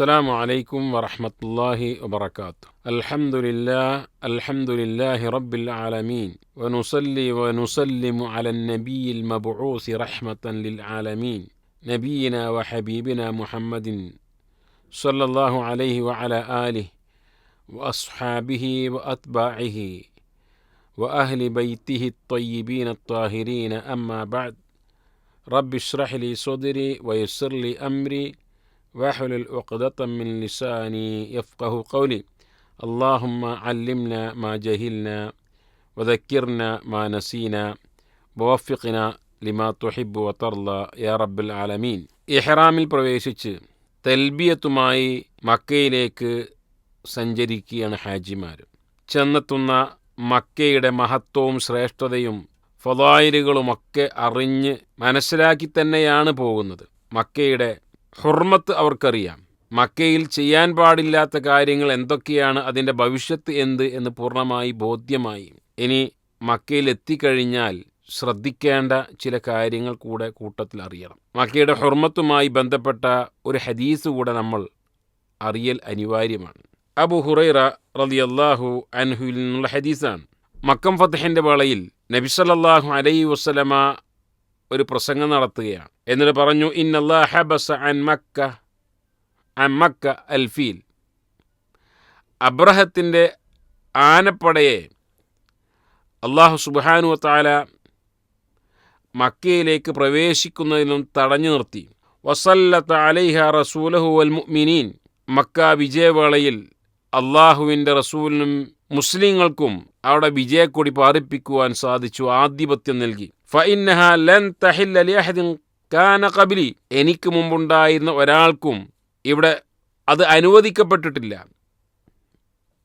السلام عليكم ورحمة الله وبركاته. الحمد لله الحمد لله رب العالمين. ونصلي ونسلم على النبي المبعوث رحمة للعالمين نبينا وحبيبنا محمد صلى الله عليه وعلى آله وأصحابه وأتباعه وأهل بيته الطيبين الطاهرين. أما بعد رب اشرح لي صدري ويسر لي أمري. واحلل عقدة من لساني يفقه قولي اللهم علمنا ما جهلنا وذكرنا ما نسينا ووفقنا ലിമാ തുഹിബ് വത്തർല യാ റബ്ബുൽ ആലമീൻ ഇഹ്റാമിൽ പ്രവേശിച്ച് തെൽബിയത്തുമായി മക്കയിലേക്ക് സഞ്ചരിക്കുകയാണ് ഹാജിമാർ ചെന്നെത്തുന്ന മക്കയുടെ മഹത്വവും ശ്രേഷ്ഠതയും ഫലായിലുകളുമൊക്കെ അറിഞ്ഞ് മനസ്സിലാക്കി തന്നെയാണ് പോകുന്നത് മക്കയുടെ ഹുർമത്ത് അവർക്കറിയാം. മക്കയിൽ ചെയ്യാൻ പാടില്ലാത്ത കാര്യങ്ങൾ എന്തൊക്കെയാണ് അതിന്റെ ഭവിഷ്യത്ത് എന്ത് എന്ന് പൂർണമായി ബോധ്യമായി. ഇനി മക്കയിൽ എത്തിക്കഴിഞ്ഞാൽ ശ്രദ്ധിക്കേണ്ട ചില കാര്യങ്ങൾ കൂടെ കൂട്ടത്തിൽ അറിയണം. മക്കയുടെ ഹുർമത്തുമായി ബന്ധപ്പെട്ട ഒരു ഹദീസ് കൂടെ നമ്മൾ അറിയൽ അനിവാര്യമാണ്. അബു ഹുറൈറ റളിയല്ലാഹു അൻഹുവിൽ നിന്നുള്ള ഹദീസാണ്. മക്കം ഫത്തഹിന്റെ വേളയിൽ നബിസല്ലാഹു അലൈ വസ്ലമ ഒരു പ്രസംഗം നടത്തുകയാണ്. എന്നിട്ട് പറഞ്ഞു ഇൻ ഹബസ അൻ മക്ക അൻ മക്ക അൽഫീൽ അബ്രഹത്തിന്റെ ആനപ്പടയെ അള്ളാഹു സുബാനു താല മക്കയിലേക്ക് പ്രവേശിക്കുന്നതിനും തടഞ്ഞു നിർത്തി. വസല്ലത്ത് അലൈഹ റസൂലഹു അൽ മുഅ്മിനീൻ. മക്ക വിജയവേളയിൽ അള്ളാഹുവിന്റെ റസൂലിനും മുസ്ലിങ്ങൾക്കും അവിടെ വിജയക്കൊടി പാറിപ്പിക്കുവാൻ സാധിച്ചു ആധിപത്യം നൽകി. ഫഇന്നഹ ലൻ തഹില്ല കാന കബിലി എനിക്ക് മുമ്പുണ്ടായിരുന്ന ഒരാൾക്കും ഇവിടെ അത് അനുവദിക്കപ്പെട്ടിട്ടില്ല.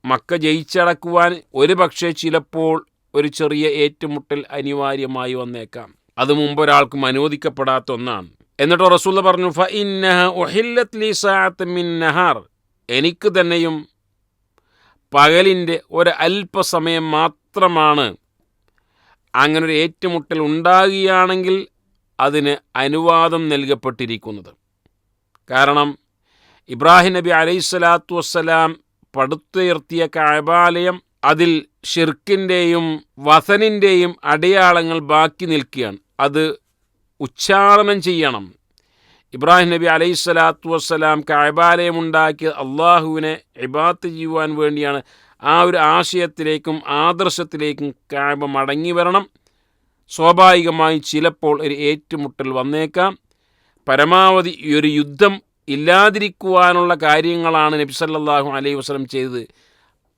മക്ക ജയിച്ചടക്കുവാൻ ഒരു പക്ഷേ ചിലപ്പോൾ ഒരു ചെറിയ ഏറ്റുമുട്ടൽ അനിവാര്യമായി വന്നേക്കാം. അത് മുമ്പ് ഒരാൾക്കും അനുവദിക്കപ്പെടാത്ത ഒന്നാണ്. എന്നിട്ട് റസൂൽ പറഞ്ഞു എനിക്ക് തന്നെയും പകലിന്റെ ഒരു അല്പസമയം മാത്രമാണ് അങ്ങനെ ഒരു ഏറ്റുമുട്ടൽ ഉണ്ടാകുകയാണെങ്കിൽ അതിന് അനുവാദം നൽകപ്പെട്ടിരിക്കുന്നത്. കാരണം ഇബ്രാഹിം നബി അലൈഹിസ്സലാത്തു വസ്സലാം പടുത്തുയർത്തിയ കാബാലയം അതിൽ ഷിർക്കിന്റെയും വസനിന്റെയും അടയാളങ്ങൾ ബാക്കി നിൽക്കുകയാണ്. അത് ഉച്ചാരണം ചെയ്യണം. ഇബ്രാഹിം നബി അലൈഹി സ്വലാത്തു വസ്സലാം കായബാലയമുണ്ടാക്കിയ അള്ളാഹുവിനെ ഇബാത്ത് ചെയ്യുവാൻ വേണ്ടിയാണ്. ആ ഒരു ആശയത്തിലേക്കും ആദർശത്തിലേക്കും കായബ മടങ്ങി വരണം. സ്വാഭാവികമായി ചിലപ്പോൾ ഒരു ഏറ്റുമുട്ടൽ വന്നേക്കാം. പരമാവധി ഒരു യുദ്ധം ഇല്ലാതിരിക്കുവാനുള്ള കാര്യങ്ങളാണ് നബിസല്ലാഹു അലൈഹി വസല്ലം ചെയ്തത്.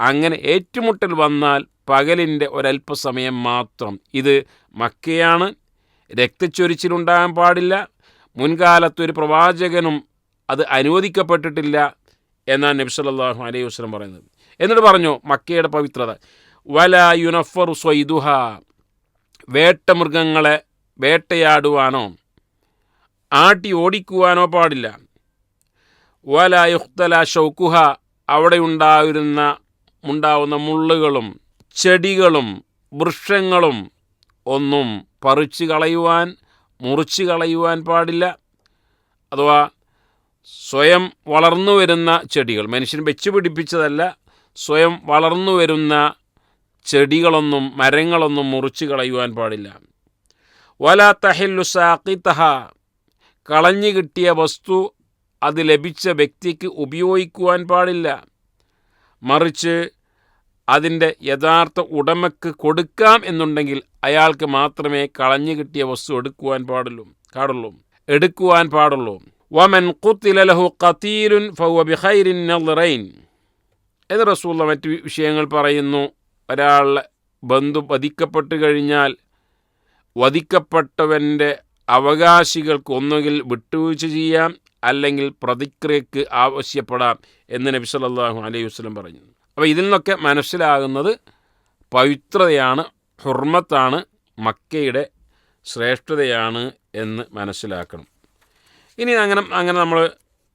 അങ്ങനെ ഏറ്റുമുട്ടൽ വന്നാൽ പകലിന്റെ ഒരല്പസമയം മാത്രം. ഇത് മക്കയാണ്. രക്തച്ചൊരിച്ചിലുണ്ടാകാൻ പാടില്ല. മുൻകാലത്തൊരു പ്രവാചകനും അത് അനുവദിക്കപ്പെട്ടിട്ടില്ല എന്നാണ് നബി സല്ലല്ലാഹു അലൈഹി വസല്ലം പറയുന്നത്. എന്നിട്ട് പറഞ്ഞു മക്കയുടെ പവിത്രത. വല യുനഫർ സ്വൈദുഹ. വേട്ടമൃഗങ്ങളെ വേട്ടയാടുവാനോ ആട്ടി ഓടിക്കുവാനോ പാടില്ല. വല യുഹ്തല ഷൗക്കുഹ അവിടെ ഉണ്ടായിരുന്ന ഉണ്ടാവുന്ന മുള്ളുകളും ചെടികളും വൃക്ഷങ്ങളും ഒന്നും പറിച്ചു കളയുവാൻ മുറിച്ചു കളയുവാൻ പാടില്ല. അഥവാ സ്വയം വളർന്നു വരുന്ന ചെടികൾ മനുഷ്യൻ വെച്ച് പിടിപ്പിച്ചതല്ല സ്വയം വളർന്നു വരുന്ന ചെടികളൊന്നും മരങ്ങളൊന്നും മുറിച്ചു കളയുവാൻ പാടില്ല. വല തഹില്ലു സാക്കിത്തഹ കളഞ്ഞു കിട്ടിയ വസ്തു അത് ലഭിച്ച വ്യക്തിക്ക് ഉപയോഗിക്കുവാൻ പാടില്ല. മറിച്ച് അതിന്റെ യഥാർത്ഥ ഉടമയ്ക്ക് കൊടുക്കാം എന്നുണ്ടെങ്കിൽ അയാൾക്ക് മാത്രമേ കളഞ്ഞു കിട്ടിയ വസ്തു എടുക്കുവാൻ പാടുള്ളൂ കാടുള്ളൂ എടുക്കുവാൻ പാടുള്ളൂ. വമൻ കുത്തിലഹു ഖത്തീലുൻ ഫൗവ ബിഖൈരിൻ നളറൈൻ എന്ന് റസൂള്ള മറ്റ് വിഷയങ്ങൾ പറയുന്നു. ഒരാൾ ബന്ധു വധിക്കപ്പെട്ട് കഴിഞ്ഞാൽ വധിക്കപ്പെട്ടവന്റെ അവകാശികൾക്ക് ഒന്നുകിൽ വിട്ടുവീഴ്ച ചെയ്യാം അല്ലെങ്കിൽ പ്രതിക്രിയക്ക് ആവശ്യപ്പെടാം എന്ന് നബി സല്ലല്ലാഹു അലൈഹി വസ്ലം പറഞ്ഞു. അപ്പോൾ ഇതിൽ നിന്നൊക്കെ മനസ്സിലാകുന്നത് പവിത്രതയാണ് ഹുർമത്താണ് മക്കയുടെ ശ്രേഷ്ഠതയാണ് എന്ന് മനസ്സിലാക്കണം. ഇനി അങ്ങനെ അങ്ങനെ നമ്മൾ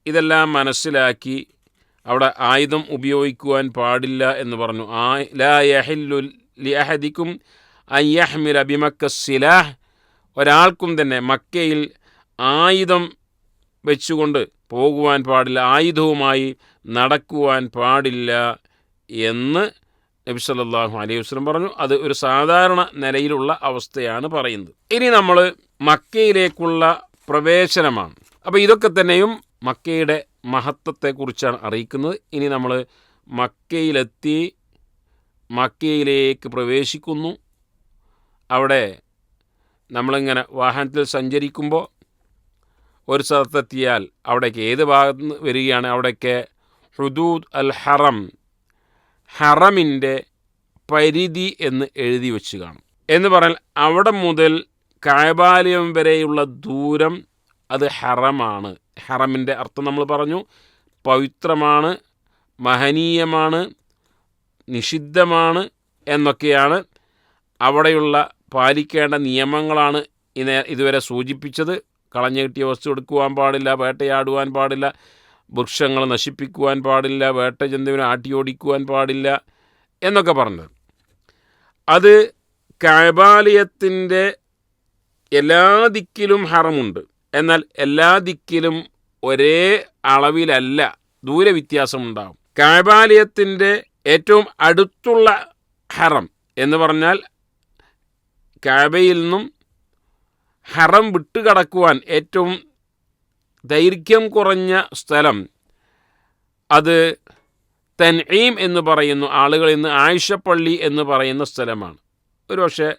ഇതെല്ലാം മനസ്സിലാക്കി അവിടെ ആയുധം ഉപയോഗിക്കുവാൻ പാടില്ല എന്ന് പറഞ്ഞു. ആ ലാ അബിമക്ക സിലാഹ്. ഒരാൾക്കും തന്നെ മക്കയിൽ ആയുധം വെച്ചുകൊണ്ട് പോകുവാൻ പാടില്ല ആയുധവുമായി നടക്കുവാൻ പാടില്ല എന്ന് നബി സല്ലാഹു അലൈഹി വസ്ലം പറഞ്ഞു. അത് ഒരു സാധാരണ നിലയിലുള്ള അവസ്ഥയാണ് പറയുന്നത്. ഇനി നമ്മൾ മക്കയിലേക്കുള്ള പ്രവേശനമാണ്. അപ്പോൾ ഇതൊക്കെ തന്നെയും മക്കയുടെ മഹത്വത്തെക്കുറിച്ചാണ് അറിയിക്കുന്നത്. ഇനി നമ്മൾ മക്കയിലെത്തി മക്കയിലേക്ക് പ്രവേശിക്കുന്നു. അവിടെ നമ്മളിങ്ങനെ വാഹനത്തിൽ സഞ്ചരിക്കുമ്പോൾ ഒരു സ്ഥലത്തെത്തിയാൽ അവിടേക്ക് ഏത് ഭാഗത്ത് നിന്ന് വരികയാണ്? അവിടേക്ക് ഹുദൂദ് അൽ ഹറം ഹറമിന്റെ പരിധി എന്ന് എഴുതി വെച്ച് കാണും. എന്ന് പറഞ്ഞാൽ അവിടെ മുതൽ കായബാലയം വരെയുള്ള ദൂരം അത് ഹറമാണ്. ഹറമിന്റെ അർത്ഥം നമ്മൾ പറഞ്ഞു. പവിത്രമാണ് മഹനീയമാണ് നിഷിദ്ധമാണ് എന്നൊക്കെയാണ് അവിടെയുള്ള പാലിക്കേണ്ട നിയമങ്ങളാണ് ഇതുവരെ സൂചിപ്പിച്ചത്. കളഞ്ഞു കിട്ടിയ വസ്തു എടുക്കുവാൻ പാടില്ല വേട്ടയാടുവാൻ പാടില്ല വൃക്ഷങ്ങൾ നശിപ്പിക്കുവാൻ പാടില്ല വേട്ട ജന്തുവിനെ ആട്ടിയോടിക്കുവാൻ പാടില്ല എന്നൊക്കെ പറഞ്ഞത്. അത് കാബാലയത്തിന്റെ എല്ലാ ദിക്കിലും ഹറമുണ്ട്. എന്നാൽ എല്ലാ ദിക്കിലും ഒരേ അളവിലല്ല ദൂര വ്യത്യാസമുണ്ടാകും കാബാലയത്തിന്റെ ഏറ്റവും അടുത്തുള്ള ഹറം എന്ന് പറഞ്ഞാൽ കാബയിൽ നിന്നും ഹറം വിട്ടുകടക്കുവാൻ ഏറ്റവും ദൈർഘ്യം കുറഞ്ഞ സ്ഥലം അത് തൻഈം എന്ന് പറയുന്നു. ആളുകൾ ഇന്ന് ആയിഷപ്പള്ളി എന്ന് പറയുന്ന സ്ഥലമാണ്. ഒരു പക്ഷേ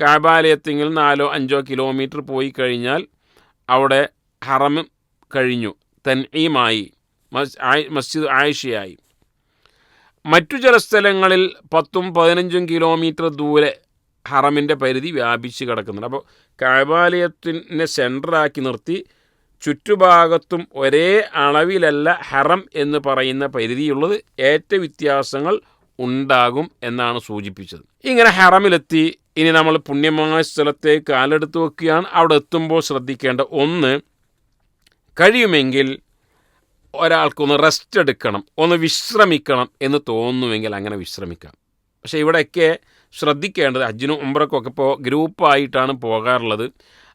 കാബാലയത്തെങ്കിൽ നാലോ അഞ്ചോ കിലോമീറ്റർ പോയി കഴിഞ്ഞാൽ അവിടെ ഹറം കഴിഞ്ഞു. തൻഈമായി. മസ്ജിദ് ആയിഷയായി. മറ്റു ചില സ്ഥലങ്ങളിൽ പത്തും പതിനഞ്ചും കിലോമീറ്റർ ദൂരെ ഹറമിന്റെ പരിധി വ്യാപിച്ച് കിടക്കുന്നുണ്ട്. അപ്പോൾ കാബാലയത്തിനെ സെന്ററാക്കി നിർത്തി ചുറ്റുഭാഗത്തും ഒരേ അളവിലല്ല ഹറം എന്ന് പറയുന്ന പരിധിയുള്ളത് ഏറ്റ വ്യത്യാസങ്ങൾ ഉണ്ടാകും എന്നാണ് സൂചിപ്പിച്ചത്. ഇങ്ങനെ ഹറമിലെത്തി ഇനി നമ്മൾ പുണ്യമായ സ്ഥലത്തേക്ക് കാലെടുത്ത് വെക്കുകയാണ്. അവിടെ എത്തുമ്പോൾ ശ്രദ്ധിക്കേണ്ട ഒന്ന് കഴിയുമെങ്കിൽ ഒരാൾക്കൊന്ന് റെസ്റ്റ് എടുക്കണം ഒന്ന് വിശ്രമിക്കണം എന്ന് തോന്നുമെങ്കിൽ അങ്ങനെ വിശ്രമിക്കാം. പക്ഷേ ഇവിടെയൊക്കെ ശ്രദ്ധിക്കേണ്ടത് ഹജ്ജിനും ഉംറക്കൊക്കെ ഇപ്പോൾ ഗ്രൂപ്പായിട്ടാണ് പോകാറുള്ളത്.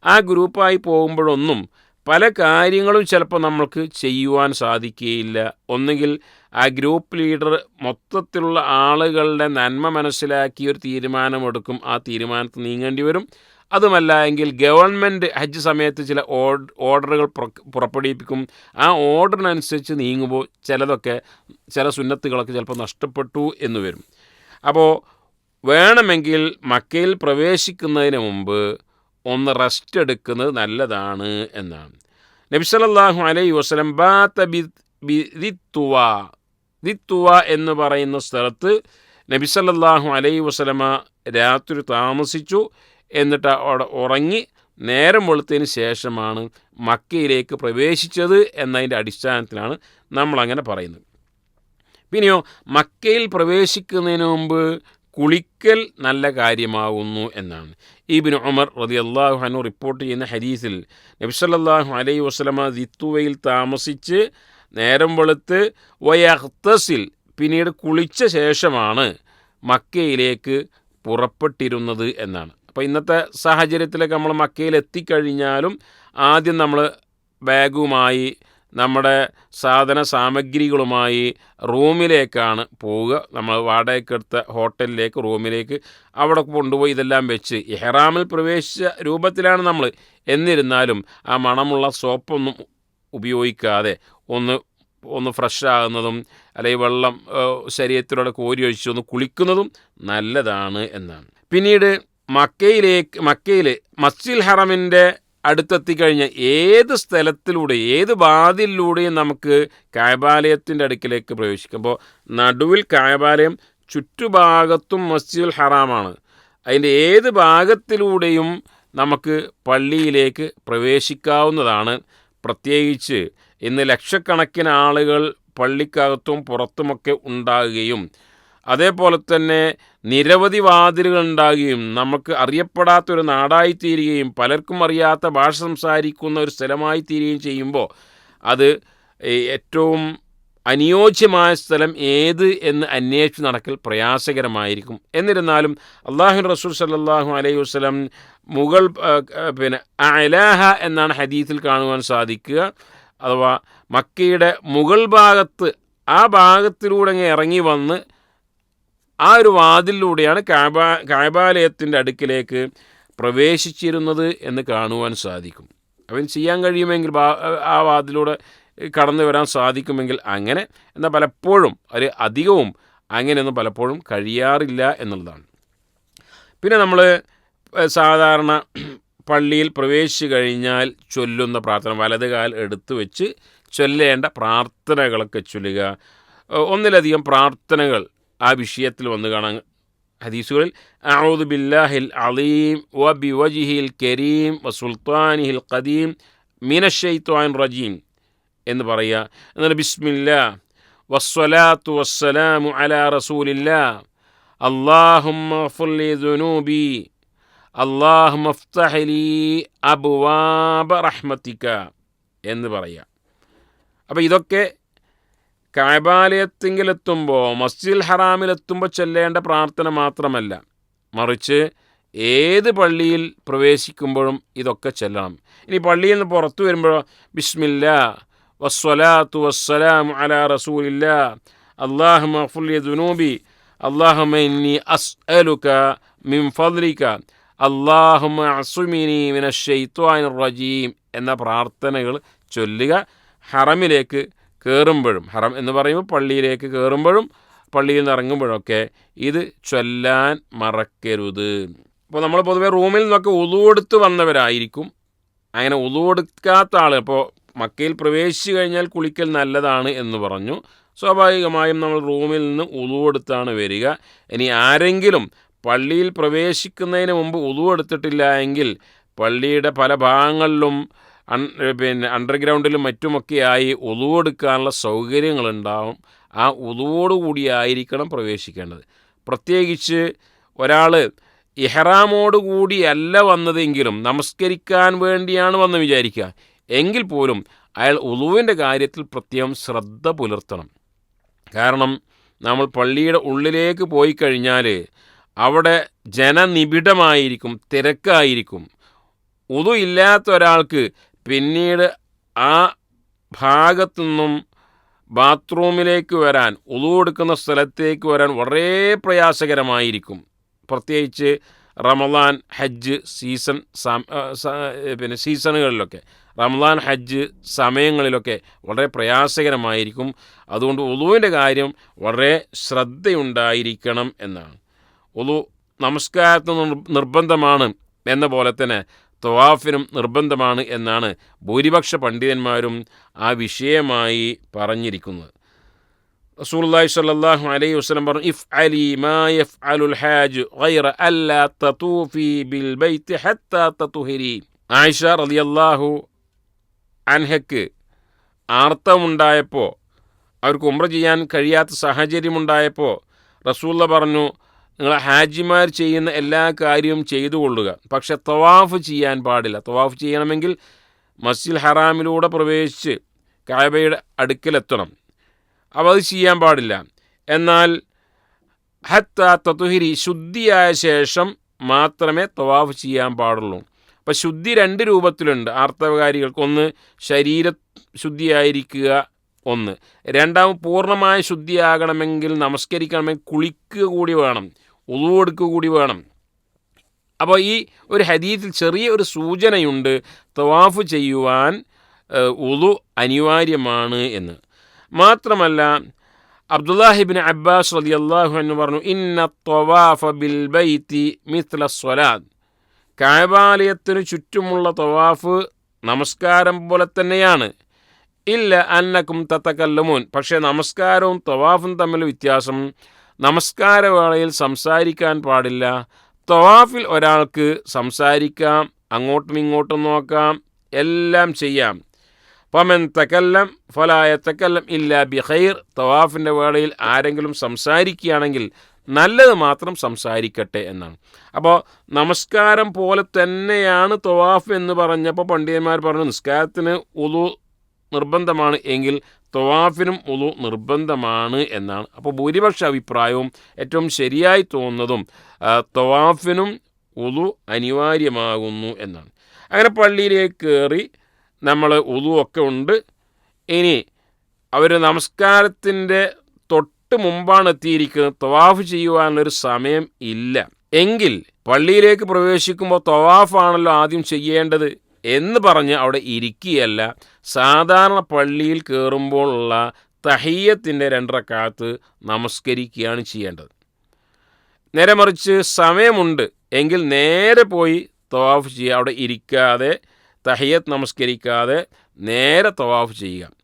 ആ ഗ്രൂപ്പായി പോകുമ്പോഴൊന്നും പല കാര്യങ്ങളും ചിലപ്പോൾ നമ്മൾക്ക് ചെയ്യുവാൻ സാധിക്കുകയില്ല. ഒന്നുകിൽ ആ ഗ്രൂപ്പ് ലീഡർ മൊത്തത്തിലുള്ള ആളുകളുടെ നന്മ മനസ്സിലാക്കി ഒരു തീരുമാനമെടുക്കും. ആ തീരുമാനത്തിൽ നീങ്ങേണ്ടി വരും. അതുമല്ല എങ്കിൽ ഗവൺമെന്റ് ഹജ്ജ് സമയത്ത് ചില ഓർഡറുകൾ പുറപ്പെടുവിപ്പിക്കും. ആ ഓർഡറിനനുസരിച്ച് നീങ്ങുമ്പോൾ ചിലതൊക്കെ ചില സുന്നത്തുകളൊക്കെ ചിലപ്പോൾ നഷ്ടപ്പെട്ടു എന്ന് വരും. അപ്പോൾ വേണമെങ്കിൽ മക്കയിൽ പ്രവേശിക്കുന്നതിന് മുമ്പ് ഒന്ന് റെസ്റ്റ് എടുക്കുന്നത് നല്ലതാണ് എന്നാണ്. നബിസലല്ലാഹു അലൈ വസ്ലം ബാത്ത ബിത്തുവ എന്ന് പറയുന്ന സ്ഥലത്ത് നബിസലല്ലാഹു അലൈ വസ്ലമ രാത്രി താമസിച്ചു എന്നിട്ട് അവിടെ ഉറങ്ങി നേരം വെളുത്തതിന് ശേഷമാണ് മക്കയിലേക്ക് പ്രവേശിച്ചത് എന്നതിന്റെ അടിസ്ഥാനത്തിലാണ് നമ്മളങ്ങനെ പറയുന്നത്. പിന്നെയോ മക്കയിൽ പ്രവേശിക്കുന്നതിന് മുമ്പ് കുളിക്കൽ നല്ല കാര്യമാകുന്നു എന്നാണ്. ഈബിൻ ഉമർ റതി അള്ളാഹു ഹനു റിപ്പോർട്ട് ചെയ്യുന്ന ഹരീസിൽ നബ്സല്ലാഹു അലൈ വസ്ലമ ദിത്തുവയിൽ താമസിച്ച് നേരം വെളുത്ത് വയഹ്തസിൽ പിന്നീട് കുളിച്ച ശേഷമാണ് മക്കയിലേക്ക് പുറപ്പെട്ടിരുന്നത് എന്നാണ്. അപ്പോൾ ഇന്നത്തെ സാഹചര്യത്തിലൊക്കെ നമ്മൾ മക്കയിൽ എത്തിക്കഴിഞ്ഞാലും ആദ്യം നമ്മൾ ബാഗുമായി നമ്മുടെ സാധന സാമഗ്രികളുമായി റൂമിലേക്കാണ് പോവുക. നമ്മൾ വാടകയ്ക്കെടുത്ത ഹോട്ടലിലേക്ക് റൂമിലേക്ക് അവിടെ കൊണ്ടുപോയി ഇതെല്ലാം വെച്ച് ഇഹ്റാമിൽ പ്രവേശിച്ച രൂപത്തിലാണ് നമ്മൾ. എന്നിരുന്നാലും ആ മണമുള്ള സോപ്പൊന്നും ഉപയോഗിക്കാതെ ഒന്ന് ഒന്ന് ഫ്രഷ് ആകുന്നതും അല്ലെങ്കിൽ വെള്ളം ശരീരത്തിലൂടെ കോരി ഒഴിച്ച് ഒന്ന് കുളിക്കുന്നതും നല്ലതാണ് എന്നാണ്. പിന്നീട് മക്കയിലേക്ക് മക്കയിൽ മസ്ജിൽ ഹറമിന്റെ അടുത്തെത്തിക്കഴിഞ്ഞ ഏത് സ്ഥലത്തിലൂടെ ഏത് വാതിലൂടെയും നമുക്ക് കായബാലയത്തിന്റെ അടുക്കിലേക്ക് പ്രവേശിക്കും. അപ്പോൾ നടുവിൽ കായബാലയം ചുറ്റുഭാഗത്തും മസ്ജിദുൽ ഹറാമാണ്. അതിന്റെ ഏത് ഭാഗത്തിലൂടെയും നമുക്ക് പള്ളിയിലേക്ക് പ്രവേശിക്കാവുന്നതാണ്. പ്രത്യേകിച്ച് ഇന്ന് ലക്ഷക്കണക്കിന് ആളുകൾ പള്ളിക്കകത്തും പുറത്തുമൊക്കെ ഉണ്ടാകുകയും അതേപോലെ തന്നെ നിരവധി വാതിലുകൾ ഉണ്ടാകുകയും നമുക്ക് അറിയപ്പെടാത്തൊരു നാടായിത്തീരുകയും പലർക്കും അറിയാത്ത ഭാഷ സംസാരിക്കുന്ന ഒരു സ്ഥലമായി തീരുകയും ചെയ്യുമ്പോൾ അത് ഏറ്റവും അനുയോജ്യമായ സ്ഥലം ഏത് എന്ന് അന്വേഷിച്ച് നടക്കൽ പ്രയാസകരമായിരിക്കും. എന്നിരുന്നാലും അള്ളാഹു റസൂൽ സല്ലാഹു അലൈഹി വസ്ലം മുഗൾ പിന്നെ അലാഹ എന്നാണ് ഹദീത്തിൽ കാണുവാൻ സാധിക്കുക. അഥവാ മക്കയുടെ മുഗൾ ഭാഗത്ത് ആ ഭാഗത്തിലൂടെ ഇറങ്ങി വന്ന് ആ ഒരു വാതിലിലൂടെയാണ് കാബ കാബാലയത്തിന്റെ അടുക്കിലേക്ക് പ്രവേശിച്ചിരുന്നത് എന്ന് കാണുവാൻ സാധിക്കും. അവൻ ചെയ്യാൻ കഴിയുമെങ്കിൽ ആ വാതിലൂടെ കടന്നു വരാൻ സാധിക്കുമെങ്കിൽ അങ്ങനെ എന്നാൽ പലപ്പോഴും ഒരു അധികവും അങ്ങനെയൊന്നും പലപ്പോഴും കഴിയാറില്ല എന്നുള്ളതാണ്. പിന്നെ നമ്മൾ സാധാരണ പള്ളിയിൽ പ്രവേശിച്ചു കഴിഞ്ഞാൽ ചൊല്ലുന്ന പ്രാർത്ഥന വലത് കാൽ എടുത്തു വെച്ച് ചൊല്ലേണ്ട പ്രാർത്ഥനകളൊക്കെ ചൊല്ലുക. ഒന്നിലധികം പ്രാർത്ഥനകൾ ആ വിഷയത്തിൽ വന്നു കാണാൻ ഹദീസുകളിൽ അഊദ് ബില്ലാഹിൽ അലീം വ ബി വജിഹിൽ കരീം വ സുൽത്താനിഹിൽ ഖദീം മിനഷെയ്ത്വാൻ റജീം എന്ന് പറയുക. എന്നിട്ട് ബിസ്മില്ല വസ്വലാത്തു വസ്സലാമു അല റസൂലില്ല അള്ളാഹുബി അള്ളാഹുലി അബ്വാബ റഹ്മത്തിക്ക എന്ന് പറയുക. അപ്പോൾ ഇതൊക്കെ കാബാലയത്തിങ്കിലെത്തുമ്പോൾ മസ്ജിദുൽ ഹറാമിലെത്തുമ്പോൾ ചൊല്ലേണ്ട പ്രാർത്ഥന മാത്രമല്ല മറിച്ച് ഏത് പള്ളിയിൽ പ്രവേശിക്കുമ്പോഴും ഇതൊക്കെ ചെല്ലണം ഇനി പള്ളിയിൽ നിന്ന് പുറത്തു വരുമ്പോഴോ ബിസ്മില്ല വസ്വലാത്തു വസ്സലാം അലാ റസൂലില്ല അള്ളാഹു മഫുല്ലി ദുനൂബി اللهم إني أسألك من فضلك اللهم അസുമിനി മിന ഷെയ്ത്വാൻ റജീം എന്ന പ്രാർത്ഥനകൾ ചൊല്ലുക ഹറമിലേക്ക് കയറുമ്പോഴും ഹറം എന്ന് പറയുമ്പോൾ പള്ളിയിലേക്ക് കയറുമ്പോഴും പള്ളിയിൽ നിന്ന് ഇറങ്ങുമ്പോഴൊക്കെ ഇത് ചൊല്ലാൻ മറക്കരുത്. അപ്പോൾ നമ്മൾ പൊതുവേ റൂമിൽ നിന്നൊക്കെ ഉതുകൊടുത്ത് വന്നവരായിരിക്കും. അങ്ങനെ ഉതുകൊടുക്കാത്ത ആൾ ഇപ്പോൾ മക്കയിൽ പ്രവേശിച്ചു കഴിഞ്ഞാൽ കുളിക്കൽ നല്ലതാണ് എന്ന് പറഞ്ഞു. സ്വാഭാവികമായും നമ്മൾ റൂമിൽ നിന്ന് ഉതുകൊടുത്താണ് വരിക. ഇനി ആരെങ്കിലും പള്ളിയിൽ പ്രവേശിക്കുന്നതിന് മുമ്പ് ഉതുകൊടുത്തിട്ടില്ല എങ്കിൽ പള്ളിയുടെ പല ഭാഗങ്ങളിലും പിന്നെ അണ്ടർഗ്രൗണ്ടിലും മറ്റുമൊക്കെയായി ഒതുവെടുക്കാനുള്ള സൗകര്യങ്ങളുണ്ടാവും. ആ ഒതുവോടുകൂടിയായിരിക്കണം പ്രവേശിക്കേണ്ടത്. പ്രത്യേകിച്ച് ഒരാൾ ഇഹ്റാമോടുകൂടിയല്ല വന്നതെങ്കിലും നമസ്കരിക്കാൻ വേണ്ടിയാണ് വന്ന് വിചാരിക്കുക. എങ്കിൽ പോലും അയാൾ ഉളുവിന്റെ കാര്യത്തിൽ പ്രത്യേകം ശ്രദ്ധ പുലർത്തണം. കാരണം നമ്മൾ പള്ളിയുടെ ഉള്ളിലേക്ക് പോയി കഴിഞ്ഞാൽ അവിടെ ജനനിബിഡമായിരിക്കും തിരക്കായിരിക്കും. ഉതു ഇല്ലാത്ത ഒരാൾക്ക് പിന്നീട് ആ ഭാഗത്തു നിന്നും ബാത്റൂമിലേക്ക് വരാൻ ഉതു കൊടുക്കുന്ന സ്ഥലത്തേക്ക് വരാൻ വളരെ പ്രയാസകരമായിരിക്കും. പ്രത്യേകിച്ച് റമദാൻ ഹജ്ജ് സീസൺ പിന്നെ സീസണുകളിലൊക്കെ. റമദാൻ ഹജ്ജ് സമയങ്ങളിലൊക്കെ വളരെ പ്രയാസകരമായിരിക്കും. അതുകൊണ്ട് ഉളുവിന്റെ കാര്യം വളരെ ശ്രദ്ധയുണ്ടായിരിക്കണം എന്നാണ്. ഉളു നമസ്കാരത്തിന് നിർബന്ധമാണ് എന്ന പോലെ തന്നെ തവാഫിനും നിർബന്ധമാണ് എന്നാണ് ഭൂരിപക്ഷ പണ്ഡിതന്മാരും ആ വിഷയമായി പറഞ്ഞിരിക്കുന്നത്. റസൂലുള്ളാഹി സ്വല്ലല്ലാഹു അലൈഹി വസല്ലം പറഞ്ഞു ഇഫ് അലി മാ യഫ്അലുൽ ഹാജ് ഗൈറ അല്ലാ തതൂഫി ബിൽ ബൈത്ത് ഹത്താ തതുഹിരി. ആയിഷ റളിയല്ലാഹു അൻഹയ്ക്ക് ആർത്തമുണ്ടായപ്പോൾ അവർക്ക് ഉംറ ചെയ്യാൻ കഴിയാത്ത സാഹചര്യമുണ്ടായപ്പോൾ റസൂള്ള പറഞ്ഞു നിങ്ങൾ ഹാജിമാർ ചെയ്യുന്ന എല്ലാ കാര്യവും ചെയ്തു കൊള്ളുക. പക്ഷെ തവാഫ് ചെയ്യാൻ പാടില്ല. തവാഫ് ചെയ്യണമെങ്കിൽ മസ്ജിദ് ഹറാമിലൂടെ പ്രവേശിച്ച് കായബയുടെ അടുക്കലെത്തണം. അപ്പോൾ അത് ചെയ്യാൻ പാടില്ല. എന്നാൽ ഹത്ത തത്തുഹിരി ശുദ്ധിയായ ശേഷം മാത്രമേ തവാഫ് ചെയ്യാൻ പാടുള്ളൂ. അപ്പോൾ ശുദ്ധി രണ്ട് രൂപത്തിലുണ്ട്. ആർത്തവകാരികൾക്ക് ഒന്ന് ശരീര ശുദ്ധിയായിരിക്കുക ഒന്ന്. രണ്ടാമത് പൂർണമായ ശുദ്ധിയാകണമെങ്കിൽ നമസ്കരിക്കണമെങ്കിൽ കുളിക്കുക കൂടി വേണം. ഉളുവെടുക്കുക കൂടി വേണം. അപ്പോൾ ഈ ഒരു ഹദീത്തിൽ ചെറിയ ഒരു സൂചനയുണ്ട്. തവാഫ് ചെയ്യുവാൻ ഉളു അനിവാര്യമാണ് എന്ന്. മാത്രമല്ല അബ്ദുല്ലാഹിബിൻ അബ്ബാസ് അലി അള്ളാഹു എന്ന് പറഞ്ഞു ഇന്ന തൊവാഫ ബിൽ ബൈത്തി മിത്ല സ്വലാദ് കായബാലയത്തിന് ചുറ്റുമുള്ള ത്വവാഫ് നമസ്കാരം പോലെ തന്നെയാണ്. ഇല്ല അന്നക്കും തത്തക്കല്ലുമോൻ പക്ഷേ നമസ്കാരവും ത്വവാഫും തമ്മിൽ വ്യത്യാസം. നമസ്കാരവേളയിൽ സംസാരിക്കാൻ പാടില്ല. തവാഫിൽ ഒരാൾക്ക് സംസാരിക്കാം അങ്ങോട്ടും ഇങ്ങോട്ടും നോക്കാം എല്ലാം ചെയ്യാം. പമൻ തക്കല്ലം ഫലായ തക്കല്ലം ഇല്ല ബിഹൈർ തവാഫിന്റെ വേളയിൽ ആരെങ്കിലും സംസാരിക്കുകയാണെങ്കിൽ നല്ലത് മാത്രം സംസാരിക്കട്ടെ എന്നാണ്. അപ്പോൾ നമസ്കാരം പോലെ തന്നെയാണ് തവാഫ് എന്ന് പറഞ്ഞപ്പോൾ പണ്ഡിതന്മാർ പറഞ്ഞു നിസ്കാരത്തിന് ഉളു നിർബന്ധമാണ് എങ്കിൽ തവാഫിനും ഉളു നിർബന്ധമാണ് എന്നാണ്. അപ്പോൾ ഭൂരിപക്ഷ അഭിപ്രായവും ഏറ്റവും ശരിയായി തോന്നുന്നതും തൊവാഫിനും ഉളു അനിവാര്യമാകുന്നു എന്നാണ്. അങ്ങനെ പള്ളിയിലേക്ക് കയറി നമ്മൾ ഉളുവൊക്കെ ഉണ്ട്. ഇനി അവർ നമസ്കാരത്തിന്റെ തൊട്ട് മുമ്പാണ് എത്തിയിരിക്കുന്നത്. തവാഫ് ചെയ്യുവാനുള്ളൊരു സമയം ഇല്ല. എങ്കിൽ പള്ളിയിലേക്ക് പ്രവേശിക്കുമ്പോൾ തവാഫാണല്ലോ ആദ്യം ചെയ്യേണ്ടത്. എന്ന് പറഞ്ഞ് അവിടെ ഇരിക്കുകയല്ല. സാധാരണ പള്ളിയിൽ കയറുമ്പോഴുള്ള തഹീയത്തിന്റെ രണ്ടരക്കാലത്ത് നമസ്കരിക്കുകയാണ് ചെയ്യേണ്ടത്. നേരെ മറിച്ച് സമയമുണ്ട്. എങ്കിൽ നേരെ പോയി തവാഫ് ചെയ്യുക. അവിടെ ഇരിക്കാതെ തഹയ്യത്ത് നമസ്കരിക്കാതെ നേരെ തവാഫ് ചെയ്യുക.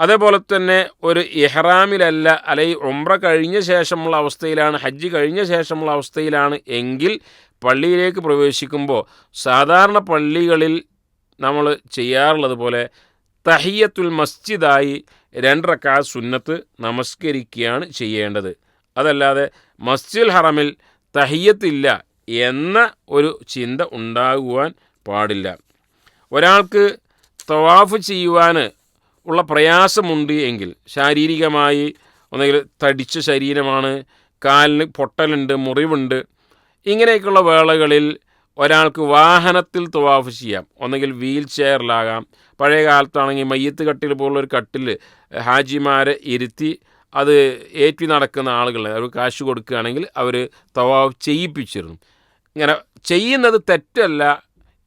അതേപോലെ തന്നെ ഒരു ഇഹ്റാമിലല്ല അല്ലെങ്കിൽ ഉംറ കഴിഞ്ഞ ശേഷമുള്ള അവസ്ഥയിലാണ് ഹജ്ജ് കഴിഞ്ഞ ശേഷമുള്ള അവസ്ഥയിലാണ് എങ്കിൽ പള്ളിയിലേക്ക് പ്രവേശിക്കുമ്പോൾ സാധാരണ പള്ളികളിൽ നമ്മൾ ചെയ്യാറുള്ളത് പോലെ തഹിയത്തുൽ മസ്ജിദായി രണ്ടരക്കാ സുന്നത്ത് നമസ്കരിക്കുകയാണ് ചെയ്യേണ്ടത്. അതല്ലാതെ മസ്ജിദ് ഹറമിൽ തഹിയത്തില്ല എന്ന ഒരു ചിന്ത ഉണ്ടാകുവാൻ പാടില്ല. ഒരാൾക്ക് തവാഫ് ചെയ്യുവാൻ ഉള്ള പ്രയാസമുണ്ട് എങ്കിൽ ശാരീരികമായി ഒന്നെങ്കിൽ തടിച്ച ശരീരമാണ് കാലിന് പൊട്ടലുണ്ട് മുറിവുണ്ട് ഇങ്ങനെയൊക്കെയുള്ള വേളകളിൽ ഒരാൾക്ക് വാഹനത്തിൽ തുവാഫ് ചെയ്യാം. ഒന്നെങ്കിൽ വീൽ ചെയറിലാകാം. പഴയ കാലത്താണെങ്കിൽ മയ്യത്ത് കട്ടിൽ പോലുള്ള ഒരു കട്ടിൽ ഹാജിമാരെ ഇരുത്തി അത് ഏറ്റി നടക്കുന്ന ആളുകൾ അവർ കാശ് കൊടുക്കുകയാണെങ്കിൽ അവർ തവാഫ് ചെയ്യിപ്പിച്ചിരുന്നു. ഇങ്ങനെ ചെയ്യുന്നത് തെറ്റല്ല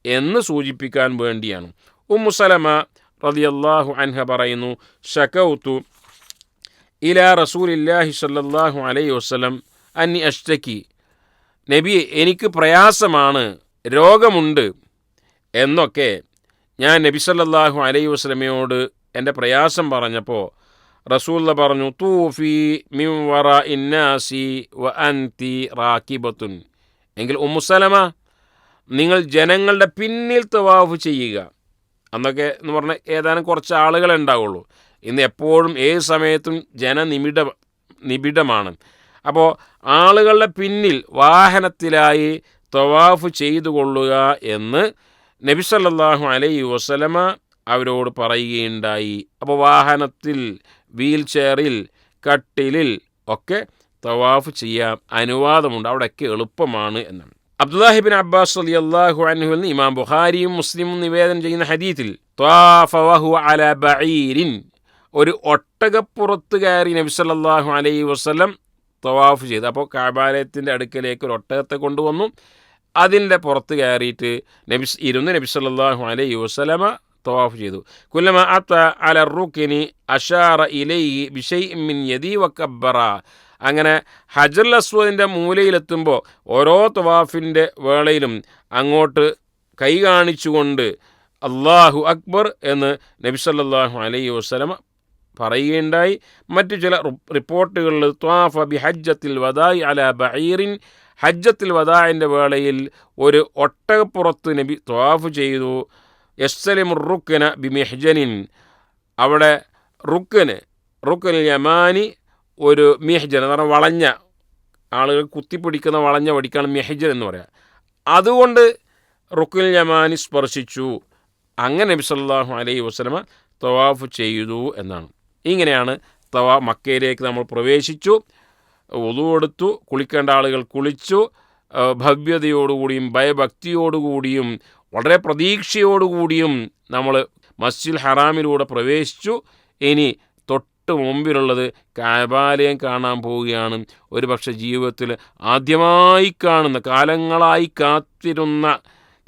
എന്ന് സൂചിപ്പിക്കാൻ വേണ്ടിയാണ്. ഉമ്മുസലമ റളിയല്ലാഹു അൻഹ പറയുന്നു ഷക്കൗത്തു ഇല റസൂലില്ലാഹി സല്ലല്ലാഹു അലൈഹി വസല്ലം അന്നി അഷ്ടക്കി നബി എനിക്ക് പ്രയാസമാണ് രോഗമുണ്ട് എന്നൊക്കെ ഞാൻ നബി സല്ലല്ലാഹു അലൈഹി വസ്ലമയോട് എന്റെ പ്രയാസം പറഞ്ഞപ്പോൾ റസൂൽ പറഞ്ഞു തൂഫി മിം വറ ഇന്നാസി വ അൻതി റാക്കിബത്തുൻ. എങ്കിൽ ഉമ്മുസലമ നിങ്ങൾ ജനങ്ങളുടെ പിന്നിൽ തവാഫ് ചെയ്യുക. അന്നൊക്കെ എന്ന് പറഞ്ഞാൽ ഏതാനും കുറച്ച് ആളുകളെ ഉണ്ടാവുള്ളൂ. ഇന്ന് എപ്പോഴും ഏത് സമയത്തും ജനനിമിഡ നിബിഡമാണ്. അപ്പോൾ ആളുകളുടെ പിന്നിൽ വാഹനത്തിലായി തവാഫ് ചെയ്തു കൊള്ളുക എന്ന് നബി സല്ലല്ലാഹു അലൈഹി വസലമ അവരോട് പറയുകയുണ്ടായി. അപ്പോൾ വാഹനത്തിൽ വീൽ ചെയറിൽ കട്ടിലിൽ ഒക്കെ തവാഫ് ചെയ്യാൻ അനുവാദമുണ്ട്. അവിടെയൊക്കെ എളുപ്പമാണ് എന്നാണ്. അബ്ദുല്ലാഹിബിൻ അബ്ബാസ് അലി അള്ളാഹു അനഹു നിന്ന് ഇമാം ബുഖാരിയും മുസ്ലിമും നിവേദനം ചെയ്യുന്ന ഹദീത്തിൽ അല ബഈരിൻ. ഒരു ഒട്ടകപ്പുറത്ത് കയറി നബി സല്ലല്ലാഹു അലൈഹി വസല്ലം തവാഫ് ചെയ്തു. അപ്പോൾ കാബാലയത്തിന്റെ അടുക്കലേക്ക് ഒരു ഒട്ടകത്തെ കൊണ്ടുവന്നു. അതിന്റെ പുറത്ത് കയറിയിട്ട് നബി ഇരുന്ന് നബി സല്ലല്ലാഹു അലൈഹി വസല്ലമ തവാഫ് ചെയ്തു. കുല്ലമ അത്ത അല റുക്കിനി അഷാറ ഇലൈ ബിഷൈ മിൻ യദി വക്കബ്ബറ അങ്ങനെ ഹജർ അസ്വദിന്റെ മൂലയിലെത്തുമ്പോൾ ഓരോ തവാഫിന്റെ വേളയിലും അങ്ങോട്ട് കൈ കാണിച്ചുകൊണ്ട് അള്ളാഹു അക്ബർ എന്ന് നബി സല്ലാഹു അലൈഹി വസ്ലമ പറയുകയുണ്ടായി. മറ്റു ചില റിപ്പോർട്ടുകളിൽ ത്വാഫ ബി ഹജ്ജത്തിൽ വദായി അല ബഹീറിൻ ഹജ്ജത്തിൽ വദായിന്റെ വേളയിൽ ഒരു ഒട്ടകപ്പുറത്ത് നബി ത്വാഫ് ചെയ്തു. യസ്സലിം റുക്കന ബി മെഹ്ജനിൻ. അവിടെ റുക്കന് റുക്കൻ യമാനി ഒരു മിഹ്ജർ എന്ന് പറഞ്ഞാൽ വളഞ്ഞ ആളുകൾ കുത്തിപ്പിടിക്കുന്ന വളഞ്ഞ വടിക്കാണ് മെഹ്ജൻ എന്ന് പറയുക അതുകൊണ്ട് റുക്കുൽ യമാനി സ്പർശിച്ചു. അങ്ങനെ നബി സല്ലല്ലാഹു അലൈഹി വസല്ലമ തവാഫ് ചെയ്തു എന്നാണ്. ഇങ്ങനെയാണ് തവാ മക്കയിലേക്ക് നമ്മൾ പ്രവേശിച്ചു ഒതു കൊടുത്തു കുളിക്കേണ്ട ആളുകൾ കുളിച്ചു ഭവ്യതയോടുകൂടിയും ഭയഭക്തിയോടുകൂടിയും വളരെ പ്രതീക്ഷയോടുകൂടിയും നമ്മൾ മസ്ജിദ് ഹറാമിലൂടെ പ്രവേശിച്ചു. ഇനി തൊട്ട് മുമ്പിലുള്ളത് കാബാലയം കാണാൻ പോവുകയാണ്. ഒരു പക്ഷേ ജീവിതത്തിൽ ആദ്യമായി കാണുന്ന കാലങ്ങളായി കാത്തിരുന്ന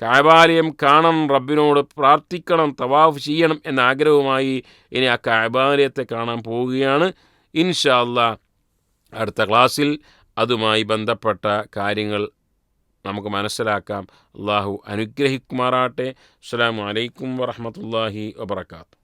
കാബാലയം കാണണം റബ്ബിനോട് പ്രാർത്ഥിക്കണം തവാഫ് ചെയ്യണം എന്ന ആഗ്രഹവുമായി ഇനി ആ കാബാലയത്തെ കാണാൻ പോവുകയാണ്. ഇൻഷാല്ല അടുത്ത ക്ലാസ്സിൽ അതുമായി ബന്ധപ്പെട്ട കാര്യങ്ങൾ നമുക്ക് മനസ്സിലാക്കാം. അള്ളാഹു അനുഗ്രഹിക്കുമാറാട്ടെ അസ്സാം വലൈക്കും വറഹമത്തല്ലാഹി വബർക്കാത്തു